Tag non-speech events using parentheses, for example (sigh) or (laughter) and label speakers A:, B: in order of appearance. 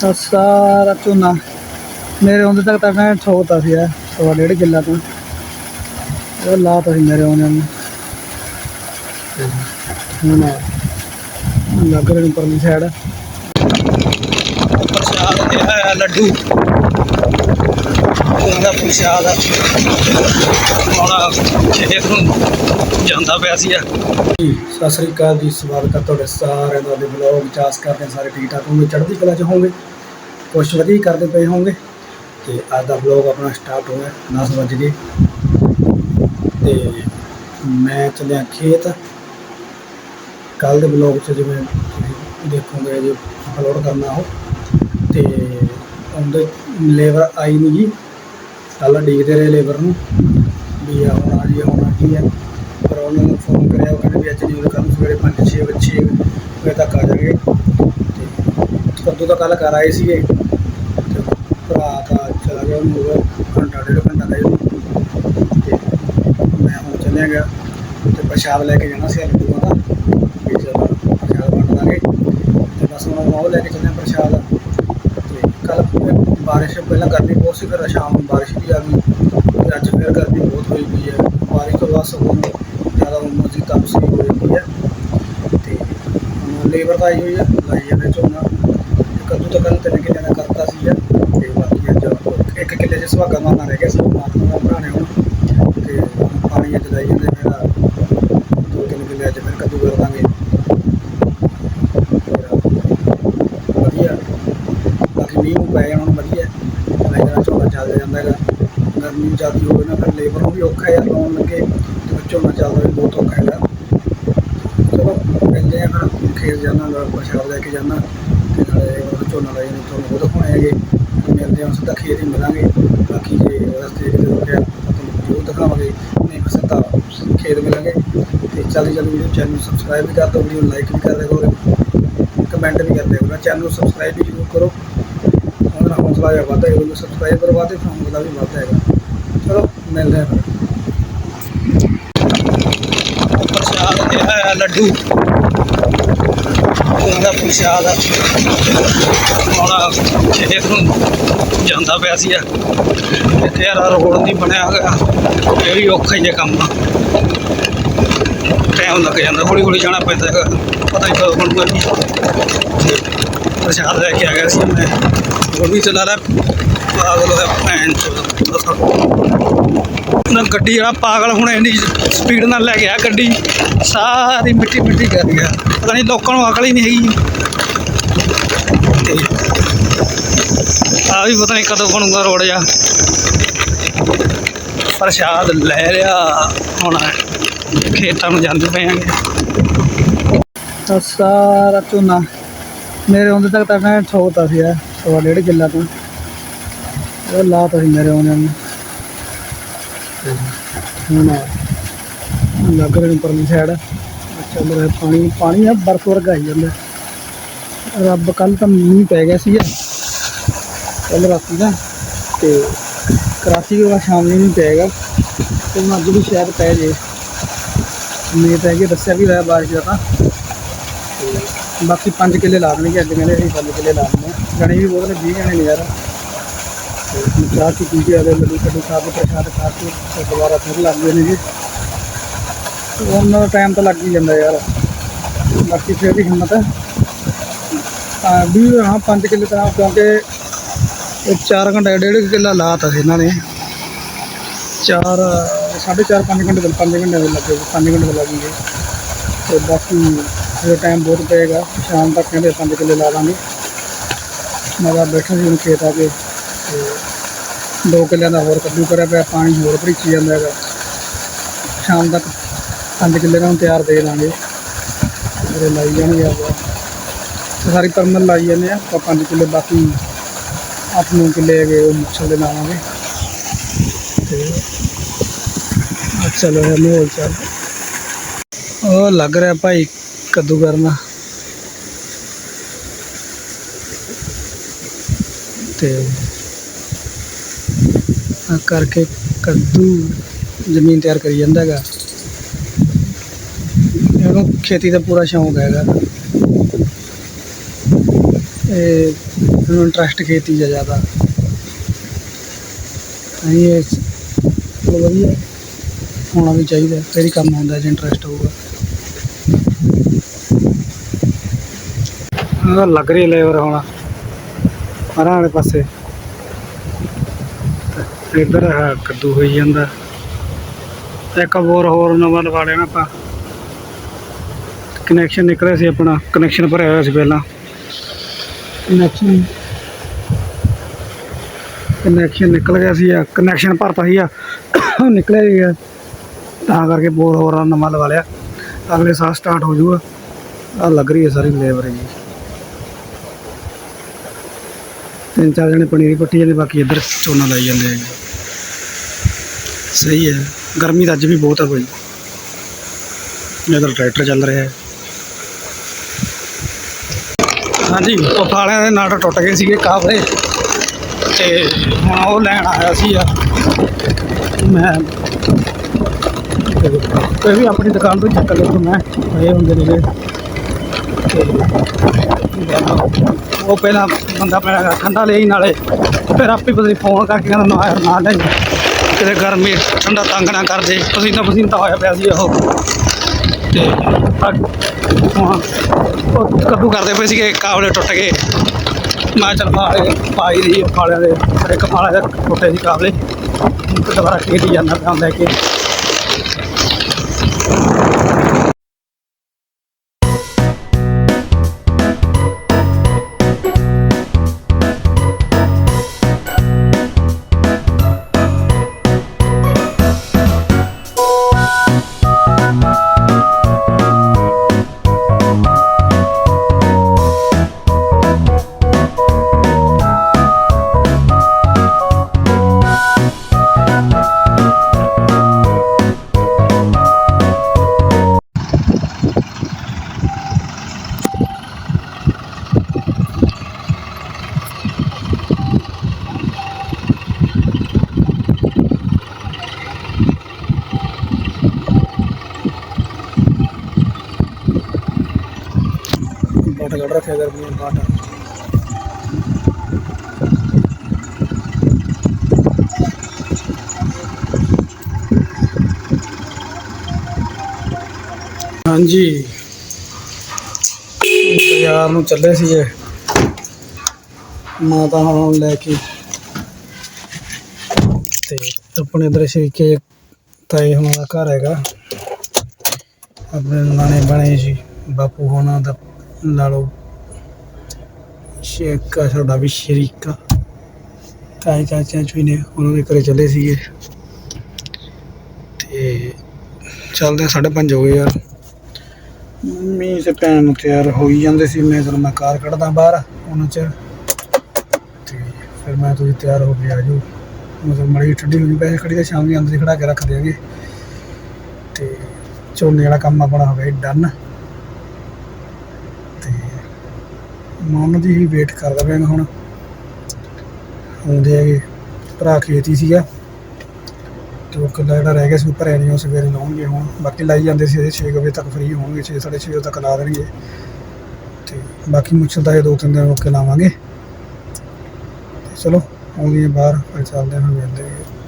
A: ਤਾਂ ਸਾਰਾ ਝੋਨਾ। ਮੇਰੇ ਆਉਂਦੇ ਤੱਕ ਤਾਂ ਮੈਂ ਠੋਕਤਾ ਸੀ ਸਵਾ ਡੇਢ ਕਿੱਲਾ ਤੋਂ। ਉਹ ਲਾਤਾ ਸੀ ਮੇਰੇ ਆਉਂਦੇ ਨੂੰ। ਤੇ ਹੁਣ ਲੱਗ ਰਹੇ ਨੇ ਪਰਲੀ ਸਾਈਡ ਪ੍ਰਸ਼ਾਦ ਤੇ ਹੈ ਲੱਡੂ। ਉਹਦਾ ਪ੍ਰਸ਼ਾਦ ਆ। ਮਾਣਾ ਖੇਤ ਨੂੰ ਜਾਂਦਾ ਪਿਆ ਸੀ ਸਤਿ ਸ੍ਰੀ ਅਕਾਲ ਜੀ, ਸਵਾਗਤ ਹੈ ਤੁਹਾਡੇ ਸਾਰਿਆਂ ਦਾ। ਦੇ ਬਲੌਗ ਚਾਸ ਕਰਦੇ ਸਾਰੇ ਠੀਕ ਠਾਕ ਹੋਣਗੇ ਚੜ੍ਹਦੀ ਕਲਾ ਚ ਹੋਵੇ ਕੁਛ ਵਧੀਆ ਕਰਦੇ ਪਏ ਹੋਣਗੇ ਤੇ ਅੱਜ ਦਾ ਬਲੌਗ ਆਪਣਾ ਸਟਾਰਟ ਹੋ ਗਿਆ 10 ਵਜੇ ਗਏ। ਤੇ ਮੈਂ ਚੱਲਿਆ ਖੇਤ। ਕੱਲ ਦੇ ਬਲੌਗ 'ਚ ਜਿਵੇਂ ਤੁਸੀਂ ਦੇਖੋਗੇ, ਜੇ ਅਪਲੋਡ ਕਰਨਾ ਉਹ ਤੇ ਉਹਦੇ ਲੇਬਰ ਆਈ ਨਹੀਂ ਜੀ। ਕੱਲ੍ਹ ਡੀਕਦੇ ਰਹੇ ਲੇਬਰ ਨੂੰ, ਵੀ ਆ ਹੁਣ ਆ ਜੀ ਹੁਣ ਆ ਜੀ ਹੈ। ਪਰ ਉਹਨਾਂ ਨੂੰ ਫੋਨ ਕਰਿਆ, ਉਹ ਕਹਿੰਦੇ ਵੀ ਅੱਜ ਨਹੀਂ ਕੱਲ੍ਹ ਨੂੰ ਸਵੇਰੇ 5 6 ਵਜੇ ਵਜੇ ਤੱਕ ਆ ਜਾਣਗੇ। ਤੇ ਕਦੋਂ ਤਾਂ ਕੱਲ੍ਹ ਕਰ ਆਏ ਸੀਗੇ? ਚਲਾ ਹੋ ਗਿਆ ਘੰਟਾ ਡੇਢ ਘੰਟਾ ਦਾ ਇਹਨੂੰ ਮੈਂ ਹੁਣ ਚੱਲਿਆ ਗਿਆ ਤੇ ਪ੍ਰਸ਼ਾਦ ਲੈ ਕੇ ਜਾਣਾ ਸੀ ਲੱਡੂਆਂ ਦਾ ਵੀ ਚਲੋ ਪ੍ਰਸ਼ਾਦ ਵੰਡ ਦਾਂਗੇ ਤੇ ਬਸ ਹੁਣ ਉਹ ਲੈ ਕੇ ਚੱਲਿਆ ਪ੍ਰਸ਼ਾਦ ਤੇ ਕੱਲ ਬਾਰਿਸ਼ ਪਹਿਲਾਂ ਕਰਨੀ ਬਹੁਤ ਸੀ ਫਿਰ ਸ਼ਾਮ ਨੂੰ ਬਾਰਿਸ਼ ਵੀ ਆ ਗਈ ਤੇ ਅੱਜ ਫਿਰ ਗਰਮੀ ਬਹੁਤ ਹੋਈ ਪਈ ਹੈ ਬਾਰਿਸ਼ ਤੋਂ ਬਾਅਦ ਸਗੋਂ ਜ਼ਿਆਦਾ ਉਮਰ ਦੀ ਤਪਸ਼ ਵੀ ਹੋਈ ਪਈ ਹੈ ਤੇ ਲੇਬਰ ਤਾਂ ਆਈ ਹੋਈ ਹੈ ਲਾਈ ਜਾਂਦੇ ਝੋਨਾ ਤੇ ਕਦੋਂ ਤੱਕ ਕੱਲ ਤਿੰਨ ਕਿੱਲੇ ਦਾ ਕਰਤਾ ਸੀ ਤੇ ਬਾਕੀ ਅੱਜ ਇੱਕ ਕਿੱਲੇ 'ਚ ਸੁਹਾਗਾ ਮਾਰਨਾ ਰਹਿ ਗਿਆ ਸੀ ਉਹ ਮਾਰਨਾ ਭਰਾਣੇ ਹੁਣ। ਤੇ ਪਾਣੀ ਅੱਜ ਲਾਈ ਜਾਂਦੇ ਫਿਰ ਦੋ ਤਿੰਨ ਕਿੱਲੇ ਅੱਜ ਫਿਰ ਕੱਦੂ ਕਰ ਦਾਂਗੇ। ਵਧੀਆ। ਬਾਕੀ ਮੀਂਹ ਪੈ ਜਾਣ ਹੁਣ ਵਧੀਆ। ਲੈ ਜਾਣਾ ਝੋਨਾ ਚੱਲ ਜਾਂਦਾ ਹੈਗਾ। ਗਰਮੀ ਜ਼ਿਆਦੀ ਹੋਵੇ ਨਾ, ਫਿਰ ਲੇਬਰ ਨੂੰ ਵੀ ਔਖਾ ਹੈ ਲਾਉਣ ਲੱਗੇ। ਤੇ ਫਿਰ ਝੋਨਾ ਚੱਲਦਾ ਵੀ ਬਹੁਤ ਔਖਾ ਹੈਗਾ। ਚਲੋ, ਮਿਲਦੇ ਫਿਰ। ਖੇਤ ਜਾਣਾ, ਨਾਲ ਪ੍ਰਸ਼ਾਦ ਲੈ ਕੇ ਜਾਣਾ। ਤੇ ਨਾਲੇ ਝੋਨਾ ਲਾਈ ਨੂੰ ਤੁਹਾਨੂੰ ਉਹ ਦਿਖਾਉਣੇ ਹੈਗੇ। ਮਿਲਦੇ ਹਾਂ ਸਿੱਧਾ ਖੇਤ ਹੀ ਮਿਲਾਂਗੇ ਬਾਕੀ ਜੇ ਰਸਤੇ ਕਿਤੇ ਰੁਕਿਆ ਤੁਹਾਨੂੰ ਜ਼ਰੂਰ ਦਿਖਾਵਾਂਗੇ। ਨਹੀਂ ਫਿਰ ਸਿੱਧਾ ਖੇਤ ਮਿਲਾਂਗੇ। ਤੇ ਜਲਦੀ ਜਲਦੀ ਵੀਡੀਓ ਚੈਨਲ ਨੂੰ ਸਬਸਕ੍ਰਾਈਬ ਵੀ ਕਰ ਦਿਓ ਵੀਡੀਓ ਲਾਈਕ ਵੀ ਕਰ ਦਿਆ ਕਰੋ ਕਮੈਂਟ ਵੀ ਕਰ ਦਿਆ ਕਰੋ ਚੈਨਲ ਨੂੰ ਸਬਸਕ੍ਰਾਈਬ ਵੀ ਜ਼ਰੂਰ ਕਰੋ। ਉਹਦਾ ਨਾਲ ਹੌਸਲਾ ਜਿਹਾ ਵੱਧਦਾ ਹੈ ਉਹਨੂੰ ਸਬਸਕ੍ਰਾਈਬਰ ਵਧਦੇ ਫਿਰ ਹੌਸਲਾ ਵੀ ਵੱਧਦਾ ਹੈਗਾ। ਚਲੋ, ਮਿਲਦੇ ਹਾਂ ਫਿਰ। ਪ੍ਰਸ਼ਾਦ ਤੇ ਹੈ ਲੱਡੂ। ਉਹਦਾ ਪ੍ਰਸ਼ਾਦ ਆ। ਮਾਣਾ ਖੇਤ ਨੂੰ ਜਾਂਦਾ ਪਿਆ ਸੀ ਇੱਥੇ ਯਾਰ ਰੋਡ ਨਹੀਂ ਬਣਿਆ ਗਿਆ ਇਹ ਵੀ ਔਖਾ ਹੀ ਹੈ ਕੰਮ। ਟਾਈਮ ਲੱਗ ਜਾਂਦਾ, ਹੌਲੀ ਹੌਲੀ ਜਾਣਾ ਪੈਂਦਾ ਹੈਗਾ। ਪਤਾ ਨਹੀਂ ਕਦੋਂ ਬਣੂਗਾ ਜੀ ਪ੍ਰਸ਼ਾਦ ਲੈ ਕੇ ਆ ਗਿਆ ਸੀ ਮੈਂ। ਉਹ ਵੀ ਚਲਾ ਰਿਹਾ। ਪਾਗਲ ਹੋਇਆ ਭੈਣ ਨਾ ਗੱਡੀ ਵਾਲਾ ਪਾਗਲ ਹੁਣ ਇੰਨੀ ਸਪੀਡ ਨਾਲ ਲੈ ਗਿਆ ਗੱਡੀ। ਸਾਰੀ ਮਿੱਟੀ ਮਿੱਟੀ ਕਰ ਗਿਆ। ਪਤਾ ਨਹੀਂ ਲੋਕਾਂ ਨੂੰ ਅਕਲ ਹੀ ਨਹੀਂ ਹੈਗੀ। ਤੇ ਆ ਵੀ ਪਤਾ ਨਹੀਂ ਕਦੋਂ ਬਣੂਗਾ ਰੋੜ ਜਾ ਪ੍ਰਸ਼ਾਦ ਲੈ ਲਿਆ। ਹੁਣ ਖੇਤਾਂ ਨੂੰ ਜਾਂਦੇ ਪਏ ਆਂਗੇ। ਤਾਂ ਸਾਰਾ ਝੋਨਾ। ਮੇਰੇ ਆਉਂਦੇ ਤੱਕ ਤਾਂ ਮੈਂ ਠੋਕਤਾ ਸੀ ਸਵਾ ਡੇਢ ਕਿੱਲਾ ਤੋਂ। ਉਹ ਲਾਤਾ ਸੀ ਮੇਰੇ ਆਉਂਦੇ ਨੂੰ। ਹੁਣ ਲੱਗ ਰਹੇ ਪਰਲੀ ਸਾਈਡ ਅੱਛਾ ਰਿਹਾ ਪਾਣੀ ਪਾਣੀ ਆ, ਬਰਫ਼ ਵਰਗਾ ਹੀ ਜਾਂਦਾ। ਰੱਬ ਕੱਲ ਤਾਂ ਮੀਂਹ ਪੈ ਗਿਆ ਸੀ ਕੱਲ ਰਾਤੀ ਦਾ ਤੇ ਕਰਾਚੀ ਦੇ ਬਾਅਦ ਸ਼ਾਮ ਨੂੰ ਨਹੀਂ ਪਏਗਾ ਤੇ ਹੁਣ ਅੱਜ ਵੀ ਸ਼ਾਇਦ ਪੈ ਜੇ। ਮੀਂਹ ਪੈ ਗਿਆ, ਦੱਸਿਆ ਵੀ ਹੋਇਆ ਬਾਰਿਸ਼ ਦਾ ਤਾਂ। ਬਾਕੀ 5 ਕਿੱਲੇ ਲਾ ਦੇਣਗੇ, ਅੱਜ ਕਹਿੰਦੇ ਅਸੀਂ 5 ਕਿੱਲੇ ਲਾ ਦੇਣੇ ਹਾਂ। ਜਣੇ ਵੀ ਬਹੁਤ ਨੇ 20 ਜਣੇ ਨੇ ਯਾਰ। ਚਾਹ ਕੀ ਪੀ ਕੇ ਆਲੇ ਲੱਡੂ ਕੱਡੂ ਖਾ ਪ੍ਰਸ਼ਾਦ ਖਾ ਕੇ ਤੇ ਦੁਬਾਰਾ ਫਿਰ ਲੱਗ ਗਏ ਨੇ ਜੀ ਉਹਨਾਂ ਦਾ ਟਾਈਮ ਤਾਂ ਲੱਗ ਹੀ ਜਾਂਦਾ ਯਾਰ। ਬਾਕੀ ਫਿਰ ਵੀ ਹਿੰਮਤ ਹੈ। ਵੀ ਹਾਂ 5 ਕਿੱਲੇ ਤਾਂ ਕਿਉਂਕਿ ਇਹ 4 ਘੰਟੇ, ਡੇਢ ਕੁ ਕਿੱਲਾ ਲਾਤਾ ਸੀ ਇਹਨਾਂ ਨੇ। 4 ਸਾਢੇ 4 5 ਘੰਟੇ ਦੇ 5 ਘੰਟੇ ਦੇ ਲੱਗੇ 5 ਘੰਟੇ ਦੇ ਲੱਗਣਗੇ ਤੇ ਬਾਕੀ ਇਹ ਟਾਈਮ ਬਹੁਤ ਪਏਗਾ। ਸ਼ਾਮ ਤੱਕ ਕਹਿੰਦੇ 5 ਕਿੱਲੇ ਲਾ ਦਾਂਗੇ। ਮੈਂ ਤਾਂ ਬੈਠਾ ਸੀ ਹੁਣ ਖੇਤ ਆ ਕੇ। ਦੋ ਕਿੱਲਿਆਂ ਦਾ ਹੋਰ ਕੱਦੂ ਕਰਿਆ ਪਿਆ, ਪਾਣੀ ਹੋਰ ਭਰੀਚੀ ਜਾਂਦਾ ਹੈਗਾ। ਸ਼ਾਮ ਤੱਕ 5 ਕਿੱਲੇ ਨੂੰ ਤਿਆਰ ਦੇ ਦਾਂਗੇ ਮੇਰੇ ਲਾਈ ਜਾਣਗੇ ਆਪਾਂ। ਤੇ ਸਾਰੀ ਪਰਮਲ ਲਾਈ ਜਾਂਦੇ ਆ, ਆਪਾਂ 5 ਕਿੱਲੇ, ਬਾਕੀ 8-9 ਕਿੱਲੇ ਹੈਗੇ, ਉਹ ਮੁੱਛਲ ਦੇ ਲਾਵਾਂਗੇ। ਤੇ ਆ ਚੱਲ ਰਿਹਾ ਮਾਹੌਲ ਚੱਲ। ਉਹ ਲੱਗ ਰਿਹਾ ਭਾਈ ਕੱਦੂ ਕਰਨਾ। ਤੇ ਕਰਕੇ ਕੱਦੂ ਜ਼ਮੀਨ ਤਿਆਰ ਕਰੀ ਜਾਂਦਾ ਹੈਗਾ। ਇਹਨੂੰ ਖੇਤੀ ਦਾ ਪੂਰਾ ਸ਼ੌਂਕ ਹੈਗਾ। ਇਹ ਇਹਨੂੰ ਇੰਟਰਸਟ ਖੇਤੀ ਦਾ ਜ਼ਿਆਦਾ। ਨਹੀਂ ਇਹ ਵਧੀਆ ਹੋਣਾ ਵੀ ਚਾਹੀਦਾ, ਫਿਰ ਹੀ ਕੰਮ ਹੁੰਦਾ ਜੇ ਇੰਟਰਸਟ ਹੋਊਗਾ। ਲੱਗ ਰਹੀ ਲੇਬਰ ਹੋਣਾ। ਪਰਾਂ ਵਾਲੇ ਪਾਸੇ। ਇੱਧਰ ਆਹ ਕੱਦੂ ਹੋਈ ਜਾਂਦਾ। ਇੱਕ ਬੋਰ ਹੋਰ ਨਵਾਂ ਲਵਾ ਲੈਣਾ ਆਪਾਂ। ਕਨੈਕਸ਼ਨ ਨਿਕਲਿਆ ਸੀ ਆਪਣਾ ਕਨੈਕਸ਼ਨ ਭਰਿਆ ਹੋਇਆ ਸੀ ਪਹਿਲਾਂ। ਕਨੈਕਸ਼ਨ ਕਨੈਕਸ਼ਨ ਨਿਕਲ ਗਿਆ ਸੀ ਆ ਕਨੈਕਸ਼ਨ ਭਰਤਾ ਸੀ ਆ (coughs) ਨਿਕਲਿਆ ਹੀ ਗਿਆ। ਤਾਂ ਕਰਕੇ ਬੋਰ ਹੋਰ ਨਵਾਂ ਲਵਾ ਲਿਆ। ਅਗਲੇ ਸਾਲ ਸਟਾਰਟ ਹੋ ਜਾਊਗਾ। ਆ ਲੱਗ ਰਹੀ ਹੈ ਸਾਰੀ ਲੇਬਰ ਜੀ। ਤਿੰਨ ਚਾਰ ਜਣੇ ਪਨੀਰੀ ਪੱਟੀ ਜਾਂਦੇ ਬਾਕੀ ਇੱਧਰ ਝੋਨਾ ਲਾਈ ਜਾਂਦੇ ਆ ਸਹੀ ਹੈ, ਗਰਮੀ ਤਾਂ ਅੱਜ ਵੀ ਬਹੁਤ ਹੈ ਭਾਈ। ਇੱਧਰ ਟਰੈਕਟਰ ਚੱਲ ਰਿਹਾ ਹੈ। ਹਾਂਜੀ ਉਹ ਫਾਲਿਆਂ ਦੇ ਨਾਟ ਟੁੱਟ ਗਏ ਸੀਗੇ ਕਾਫਲੇ। ਤੇ ਹੁਣ ਉਹ ਲੈਣ ਆਇਆ ਸੀ ਆ। ਮੈਂ ਕੋਈ ਵੀ ਆਪਣੀ ਦੁਕਾਨ ਤੋਂ ਹੀ ਚੱਕ ਲਿਆ ਮੈਂ, ਇਹ ਹੁੰਦੇ ਨੇ ਉਹ ਪਹਿਲਾਂ ਬੰਦਾ ਪਹਿਲਾਂ ਠੰਡਾ ਲਈ ਨਾਲੇ। ਫਿਰ ਆਪੇ ਪਤਾ ਫੋਨ ਕਰਕੇ ਕਹਿੰਦਾ, ਨਾ ਯਾਰ, ਨਾ ਲੈ ਕਿਤੇ ਗਰਮੀ, ਠੰਡਾ ਤੰਗ ਨਾ ਕਰ ਦੇ ਪਸੀਨਾ ਪਸੀਨਾ ਹੋਇਆ ਪਿਆ ਸੀ ਉਹ। ਤੇ ਅ- ਉਹ ਕੱਦੂ ਕਰਦੇ ਪਏ ਸੀਗੇ, ਕਾਬਲੇ ਟੁੱਟ ਗਏ। ਮੈਂ ਚਲ ਫਾਲੇ ਪਾਈ ਦੀ ਫਾਲਿਆਂ ਦੇ। ਫਿਰ ਇੱਕ ਫਾਲਾ ਦੇ ਟੁੱਟੇ ਸੀ ਕਾਬਲੇ। ਦੁਬਾਰਾ ਖੇਤ ਜਾਂਦਾ ਪਿਆ ਲੈ ਕੇ ਰੱਖਿਆ ਗਰਮੀ ਦਾ ਹਾਂਜੀ। ਬਾਜ਼ਾਰ ਨੂੰ ਚੱਲੇ ਸੀਗੇ। ਮਾਤਾ ਹੁਣ ਲੈ ਕੇ। ਤੇ ਆਪਣੇ ਇਧਰ ਸ਼ਰੀਕੇ ਤਾਏ ਹੋਣਾ ਦਾ ਘਰ ਹੈਗਾ। ਆਪਣੇ ਨਾਨੇ ਬਣੇ ਸੀ। ਬਾਪੂ ਹੋਣਾ ਦਾ ਨਾਲੋਂ ਸ਼ੇਕਾ ਸਾਡਾ ਵੀ ਸ਼ਰੀਕਾ ਤਾਏ ਚਾਚਾ ਚੋਂ ਨੇ, ਉਹਨਾਂ ਦੇ ਘਰੇ ਚੱਲੇ ਸੀਗੇ। ਤੇ ਚੱਲਦੇ ਸਾਢੇ ਪੰਜ ਹੋ ਗਏ ਯਾਰ। ਮੰਮੀ ਤੇ ਭੈਣ ਨੂੰ ਤਿਆਰ ਹੋਈ ਜਾਂਦੇ ਸੀ, ਮੈਂ ਜਦੋਂ ਮੈਂ ਕਾਰ ਕੱਢਦਾ ਬਾਹਰ ਉਹਨਾਂ ਚ ਤੇ ਫਿਰ ਮੈਂ ਤੁਸੀਂ ਤਿਆਰ ਹੋ ਕੇ ਆ ਜਾਓ। ਮਤਲਬ ਮੜੀ ਠੱਡੀ ਹੋਣੀ ਪੈ ਖੜੀ ਤਾਂ ਸ਼ਾਮ ਨੂੰ ਅੰਦਰ ਖੜਾ ਕੇ ਰੱਖ ਦਿਆਂਗੇ। ਤੇ ਝੋਨੇ ਵਾਲਾ ਕੰਮ ਆਪਣਾ ਹੋ ਗਿਆ ਡਨ ਤੇ ਮੈਂ ਉਹਨਾਂ ਦੀ ਹੀ ਵੇਟ ਕਰਦਾ ਪਿਆ ਹੁਣ। ਆਉਂਦੇ ਹੈਗੇ, ਭਰਾ ਖੇਤੀ ਸੀਗਾ। ਤੇ ਉਹ ਕਿੱਲਾ ਜਿਹੜਾ ਰਹਿ ਗਿਆ ਸੀ ਉੱਪਰ ਨਹੀਂ, ਉਹ ਸਵੇਰੇ ਲਾਉਣਗੇ ਹੁਣ। ਬਾਕੀ ਲਾਈ ਜਾਂਦੇ ਸੀ ਇਹਦੇ 6 ਵਜੇ ਤੱਕ ਫ੍ਰੀ ਹੋਣਗੇ 6 6:30 ਵਜੇ ਤੱਕ ਲਾ ਦੇਣਗੇ। ਤੇ ਬਾਕੀ ਮੁੱਛਲ ਦਾ ਇਹ ਦੋ ਤਿੰਨ ਦਿਨ ਰੁਕ ਕੇ ਲਾਵਾਂਗੇ। ਚਲੋ, ਆਉਂਦੀ ਹੈ ਬਾਹਰ, ਫਿਰ ਚੱਲਦੇ ਹਾਂ ਮਿਲਦੇ ਹਾਂ।